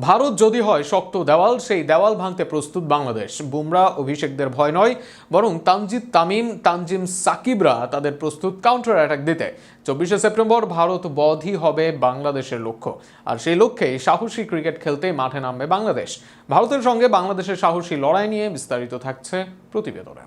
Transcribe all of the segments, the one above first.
ভারত যদি হয় শক্ত দেওয়াল, সেই দেওয়াল ভাঙতে প্রস্তুত বাংলাদেশ। বুমরা অভিষেকদের ভয় নয়, বরং তানজিদ তামিম, তানজিম সাকিবরা তাদের প্রস্তুত কাউন্টার অ্যাটাক দিতে। চব্বিশে সেপ্টেম্বর ভারত বধই হবে বাংলাদেশের লক্ষ্য। আর সেই লক্ষ্যে সাহসী ক্রিকেট খেলতে মাঠে নামবে বাংলাদেশ। ভারতের সঙ্গে বাংলাদেশের সাহসী লড়াই নিয়ে বিস্তারিত থাকছে প্রতিবেদনে।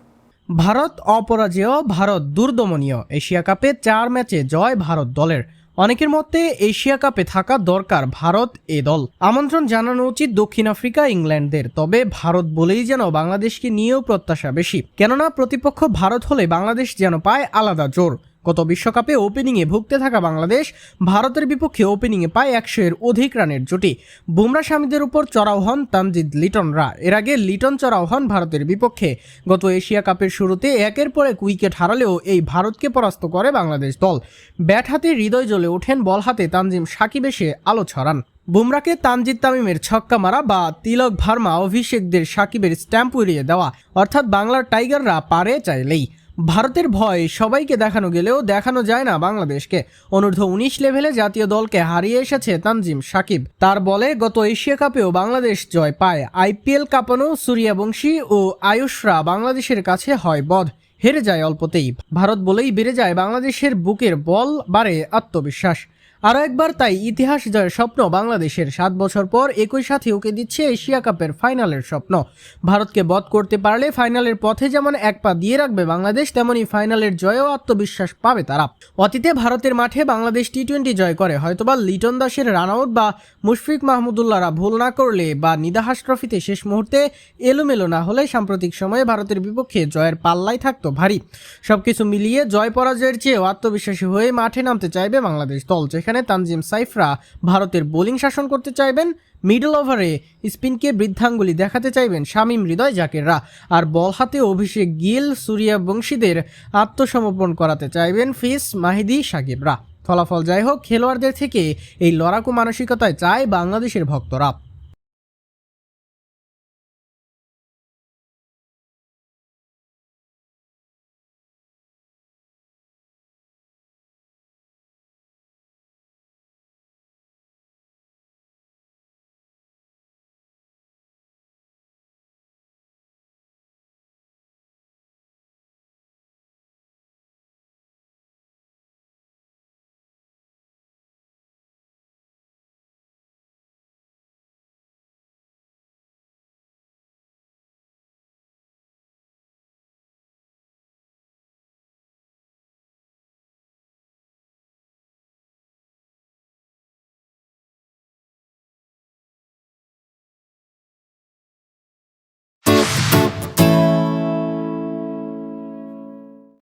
ভারত অপরাজেয়, ভারত দুর্দমনীয়। এশিয়া কাপে চার ম্যাচে জয় ভারত দলের। অনেকের মতে এশিয়া কাপে থাকা দরকার ভারত এ দল। আমন্ত্রণ জানানো উচিত দক্ষিণ আফ্রিকা, ইংল্যান্ডদের। তবে ভারত বলেই যেন বাংলাদেশকে নিয়েও প্রত্যাশা বেশি। কেননা প্রতিপক্ষ ভারত হলে বাংলাদেশ যেন পায় আলাদা জোর। গত বিশ্বকাপে ওপেনিংয়ে ভুগতে থাকা বাংলাদেশ, ভারতের বিপক্ষে ওপেনিংয়ে পায় একশো এর অধিক রানের জুটি। বুমরা স্বামীদের উপর চড়াও হন তানজিদ লিটনরা এর আগে লিটন চড়াও হন ভারতের বিপক্ষে। গত এশিয়া কাপের শুরুতে একের পর এক উইকেট হারালেও এই ভারতকে পরাস্ত করে বাংলাদেশ দল। ব্যাট হাতে হৃদয় জ্বলে ওঠেন বল হাতে তানজিম সাকিব এসে আলো ছড়ান। বুমরাকে তানজিদ তামিমের ছক্কা মারা বা তিলক ভার্মা অভিষেকদের সাকিবের স্ট্যাম্প উড়িয়ে দেওয়া, অর্থাৎ বাংলার টাইগাররা পারে চাইলেই। ভারতের ভয় সবাইকে দেখানো গেলেও দেখানো যায় না বাংলাদেশকে। অনূর্ধ্ব উনিশ লেভেলে জাতীয় দলকে হারিয়ে এসেছে তানজিম সাকিব। তার বলে, গত এশিয়া কাপেও বাংলাদেশ জয় পায়। আইপিএল কাঁপানো সূর্যবংশী ও আয়ুষরা বাংলাদেশের কাছে হয় বধ। হেরে যায় অল্পতেই। ভারত বলেই বেড়ে যায় বাংলাদেশের বুকের বল, বাড়ে আত্মবিশ্বাস। আরও একবার তাই ইতিহাস জয়ের স্বপ্ন বাংলাদেশের সাত বছর পর একই সাথে ওকে দিচ্ছে এশিয়া কাপের ফাইনালের স্বপ্ন। ভারতকে বধ করতে পারলে ফাইনালের পথে যেমন এক পা দিয়ে রাখবে বাংলাদেশ, তেমনি ফাইনালের জয়েও আত্মবিশ্বাস পাবে তারা। অতীতে ভারতের মাঠে বাংলাদেশ টি টোয়েন্টি জয় করে, হয়তোবা লিটন দাসের রান আউট বা মুশফিক মাহমুদুল্লাহরা ভুল না করলে বা নিদাহাস ট্রফিতে শেষ মুহূর্তে এলোমেলো না হলে সাম্প্রতিক সময়ে ভারতের বিপক্ষে জয়ের পাল্লাই থাকতো ভারী। সবকিছু মিলিয়ে জয় পরাজয়ের চেয়েও আত্মবিশ্বাসী হয়ে মাঠে নামতে চাইবে বাংলাদেশ দল তানজিম সাইফরা ভারতের বোলিং শাসন করতে চাইবেন। মিডল ওভারে স্পিনকে বৃদ্ধাঙ্গুলি দেখাতে চাইবেন শামীম হৃদয় জাকেররা। আর বল হাতে অভিষেক গিল, সুরিয়া বংশীদের আত্মসমর্পণ করাতে চাইবেন ফিস মাহিদি সাকিবরা। ফলাফল যাই হোক, খেলোয়াড়দের থেকে এই লড়াকু মানসিকতায় চায় বাংলাদেশের ভক্তরা।